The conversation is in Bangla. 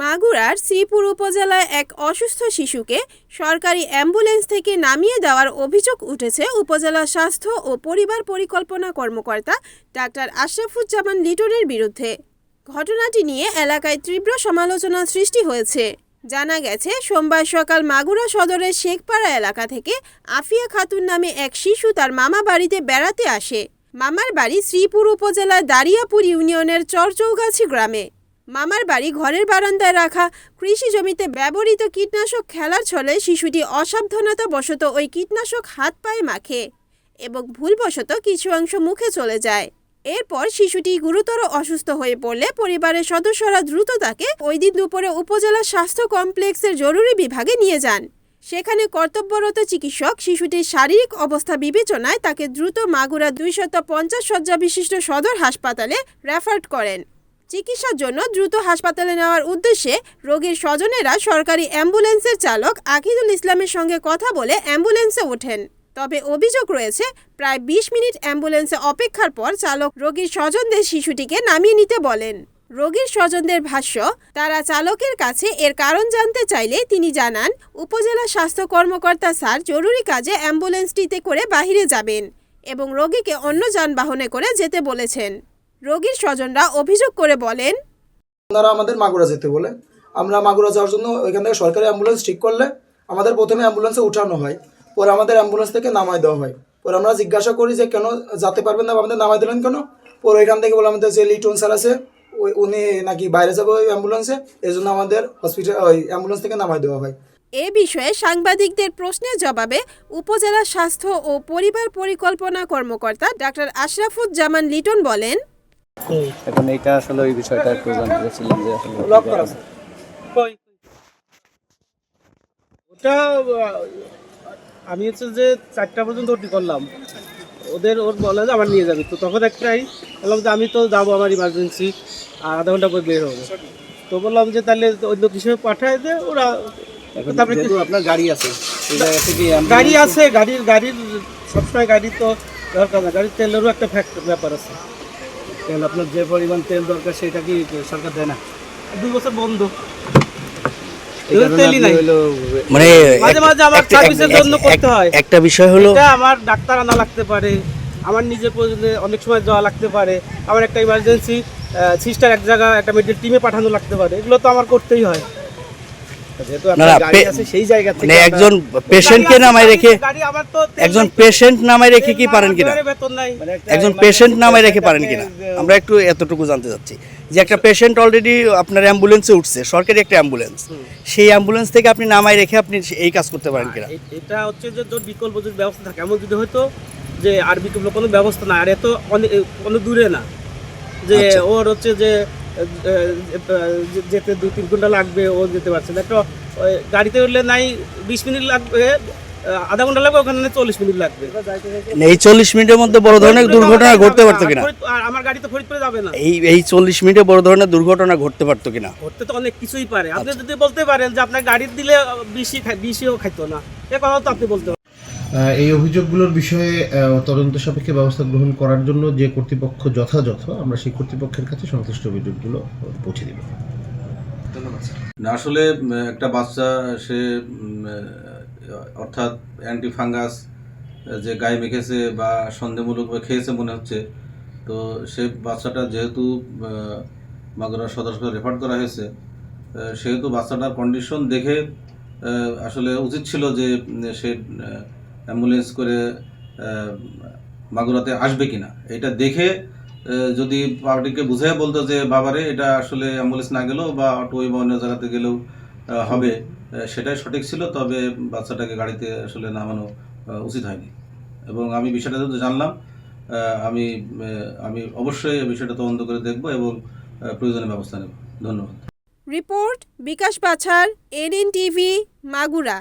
মাগুরার শ্রীপুর উপজেলায় এক অসুস্থ শিশুকে সরকারি অ্যাম্বুলেন্স থেকে নামিয়ে দেওয়ার অভিযোগ উঠেছে উপজেলা স্বাস্থ্য ও পরিবার পরিকল্পনা কর্মকর্তা ডাক্তার আশরাফুজ্জামান লিটনের বিরুদ্ধে। ঘটনাটি নিয়ে এলাকায় তীব্র সমালোচনা সৃষ্টি হয়েছে। জানা গেছে, সোমবার সকাল মাগুরা সদরের শেখপাড়া এলাকা থেকে আফিয়া খাতুন নামে এক শিশু তার মামা বাড়িতে বেড়াতে আসে। মামার বাড়ি শ্রীপুর উপজেলার দারিয়াপুর ইউনিয়নের চরচৌগাছি গ্রামে। মামার বাড়ি ঘরের বারান্দায় রাখা কৃষি জমিতে ব্যবহৃত কীটনাশক খেলার ছলে শিশুটি অসাবধানতা বশত ওই কীটনাশক হাত পায়ে মাখে এবং ভুলবশত কিছু অংশ মুখে চলে যায়। এরপর শিশুটি গুরুতর অসুস্থ হয়ে পড়লে পরিবারের সদস্যরা দ্রুত তাকে ওই দিন দুপুরে উপজেলা স্বাস্থ্য কমপ্লেক্সের জরুরি বিভাগে নিয়ে যান। সেখানে কর্তব্যরত চিকিৎসক শিশুটির শারীরিক অবস্থা বিবেচনায় তাকে দ্রুত মাগুরা দুইশত পঞ্চাশ শয্যা বিশিষ্ট সদর হাসপাতালে রেফার করেন। চিকিৎসার জন্য দ্রুত হাসপাতালে নেওয়ার উদ্দেশ্যে রোগীর স্বজনেরা সরকারি অ্যাম্বুলেন্সের চালক আকিদুল ইসলামের সঙ্গে কথা বলে অ্যাম্বুলেন্সে ওঠেন। তবে অভিযোগ রয়েছে, প্রায় বিশ মিনিট অ্যাম্বুলেন্সে অপেক্ষার পর চালক রোগীর স্বজনদের শিশুটিকে নামিয়ে নিতে বলেন। রোগীর স্বজনদের ভাষ্য, তারা চালকের কাছে এর কারণ জানতে চাইলে তিনি জানান, উপজেলা স্বাস্থ্য কর্মকর্তা স্যার জরুরি কাজে অ্যাম্বুলেন্সটিতে করে বাহিরে যাবেন এবং রোগীকে অন্য যানবাহনে করে যেতে বলেছেন। রোগীর স্বজনরা অভিযোগ করে বলেন ওনারা আমাদের মাগুরা যেতে বলে। আমরা মাগুরা যাওয়ার জন্য ওইখান থেকে সরকারি অ্যাম্বুলেন্স ঠিক করলে আমাদের প্রথমে অ্যাম্বুলেন্সে উঠানো হয়। পরে আমাদের অ্যাম্বুলেন্স থেকে নামাই দেওয়া হয়। পরে আমরা জিজ্ঞাসা করি যে কেন যেতে পারবেন না আমাদের নামাই দিলেন কেন? পরে ওইখান থেকে বলে আমাদের যে লিটন স্যার আছে ওই উনি নাকি বাইরে যাবে ওই অ্যাম্বুলেন্সে। এই জন্য আমাদের হসপিটাল ওই অ্যাম্বুলেন্স থেকে নামাই দেওয়া হয়। এ বিষয়ে সাংবাদিকদের প্রশ্নের জবাবে উপজেলা স্বাস্থ্য ও পরিবার পরিকল্পনা কর্মকর্তা ডাক্তার আশরাফুজ্জামান লিটন বলেন এখন এইটা আসলে ওই বিষয়টা একটু জানতে চাচ্ছিলাম যে আসলে লক করা ওটা আমি হচ্ছে যে চারটা পর্যন্ত ওটি করলাম। ওদের ওর বলে যে আমার নিয়ে যাবে। তো তখন একটাই বললাম যে আমি তো যাব আমার ইমার্জেন্সি আর আধা ঘণ্টা পর বের হব। তো বললাম যে তাহলে অন্য কিছু পাঠায় দে ওরা তারপরে আপনার গাড়ি আছে গাড়ি আছে গাড়ির গাড়ির সবসময় গাড়ি তো দরকার না। গাড়ির তেলেরও একটা ফ্যাক্টর ব্যাপার আছে। তেল আপনার যে পরিমাণ তেল দরকার সেটা কি সরকার দেয় না? দুই বছর বন্ধ। মানে মাঝে মাঝে আমার একটা- সার্ভিসের জন্য করতে হয়। একটা বিষয় হলো আমার ডাক্তার আনা লাগতে পারে। আমার নিজের প্রয়োজনে অনেক সময় যাওয়া লাগতে পারে। আমার একটা ইমার্জেন্সি সিস্টার এক জায়গায় একটা মেডিকেল টিমে পাঠানো লাগতে পারে। এগুলো তো আমার করতেই হয়। একজন পেশেন্টকে নামায় রেখে গাড়ি- গাড়ি আমার তো তেল একজন পেশেন্ট নামায় রেখে কি পারেন কিনা? ড্রাইভারের বেতন নাই। মানে একটা একজন পেশেন্ট নামায় রেখে পারেন আপনি, কিনা আমরা একটু এতটুকু জানতে চাচ্ছি। যে একটা পেশেন্ট অলরেডি আপনার অ্যাম্বুলেন্সে উঠছে সরকারি একটা অ্যাম্বুলেন্স সেই অ্যাম্বুলেন্স থেকে আপনি নামায় রেখে আপনি এই কাজ করতে পারেন কিনা? এটা হচ্ছে যে তোর বিকল্প যদি ব্যবস্থা থাকে। এমন যদি হয়তো যে আর বিকল্প কোনো ব্যবস্থা নাই আর এত অনেক দূরে না। যে আচ্ছা। ওর হচ্ছে যে- যেতে দু তিন ঘণ্টা লাগবে ও যেতে পারছে না। একটা গাড়িতে উঠলে নাই বিশ মিনিট লাগবে আধা ঘণ্টা লাগবে ওখানে চল্লিশ মিনিট লাগবে। মানে এই চল্লিশ মিনিটের মধ্যে বড় ধরনের দুর্ঘটনা ঘটতে পারতো কিনা? আমার গাড়ি তো ফরিদপুরে যাবে না। এই এই চল্লিশ মিনিটে বড় ধরনের দুর্ঘটনা ঘটতে পারতো কিনা? ঘটতে তো অনেক কিছুই পারে। আপনি আচ্ছা। যদি বলতে পারেন যে আপনার গাড়ি দিলে বেশি বেশিও খাইতো না। এ কথা তো আপনি বলতে এই অভিযোগগুলোর বিষয়ে তদন্ত সাপেক্ষে ব্যবস্থা গ্রহণ করার জন্য যে কর্তৃপক্ষ যথাযথ আমরা সেই কর্তৃপক্ষের কাছে সংশ্লিষ্ট অভিযোগগুলো পৌঁছে দিব। না আসলে একটা বাচ্চা সে অর্থাৎ অ্যান্টি ফাঙ্গাস যে গায়ে মেখেছে বা সন্দেহমূলক বা খেয়েছে মনে হচ্ছে তো সে বাচ্চাটা যেহেতু মাগুরা সদর হাসপাতালে রেফার করা হয়েছে সেহেতু বাচ্চাটার কন্ডিশন দেখে আসলে উচিত ছিল যে সে অ্যাম্বুলেন্স করে মাগুরাতে আসবে কিনা? এটা দেখে যদি পার্টিকে বুঝে বলতো যে, বাবারে, এটা আসলে অ্যাম্বুলেন্স না গেলেও বা অটো বা অন্য জায়গাতে গেলেও হবে। সেটাই সঠিক ছিল, তবে বাচ্চাটাকে গাড়িতে আসলে নামানো উচিত হয়নি। এবং আমি বিষয়টা যেহেতু জানলাম আমি আমি অবশ্যই বিষয়টা তদন্ত করে দেখব এবং প্রয়োজনীয় ব্যবস্থা নেব। ধন্যবাদ। Report Bikash Bachhar NN TV, Magura.